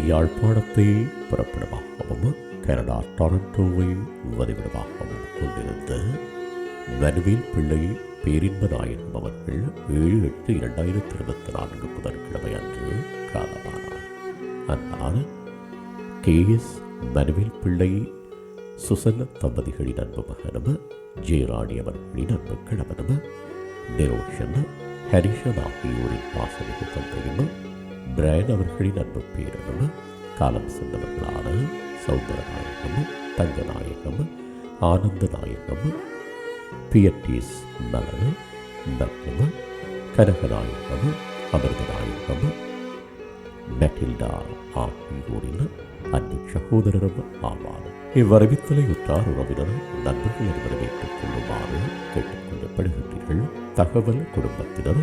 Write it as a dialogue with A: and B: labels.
A: யாழ்ப்பாணத்தை புறப்படமாகவும் கனடா டொரண்டோவை வதிவிடமாகவும் கொண்டிருந்த மனுவேல் பிள்ளை பேரின்ப நாயகம் அவர்கள் ஏழு எட்டு இரண்டாயிரத்தி இருபத்தி நான்கு புதன்கிழமை அன்று காலமானார். அதனால் கே எஸ் மனுவேல் பிள்ளை சுசன்ன தம்பதிகளின் அன்பு மகனும் ஜெயராணி அவர்களின் அன்பு கணவனும் நிரோஷன் ஹரிஷன் ஆகியோரின் பாசமிகு தந்தையும் பிராயன் அவர்களின் அன்பு பேரனும் காலம் சென்றவர்களான சௌந்தரநாயகம் தங்கநாயகம் ஆனந்த நாயகம் பியட்டிஸ் மலர் மற்றும் கனகநாயகம் அமிர்தநாயகம் மெட்டில்டா ஆகியோரின் அன்பு சகோதரரும் ஆவார். இவ்வரவித்தலை உற்றார் உறவினர் நண்பர்கள் அனைவரும் கொள்ளுமாறு கேட்டுக்கொள்ளப்படுகின்றீர்கள். தகவல் குடும்பத்தினர்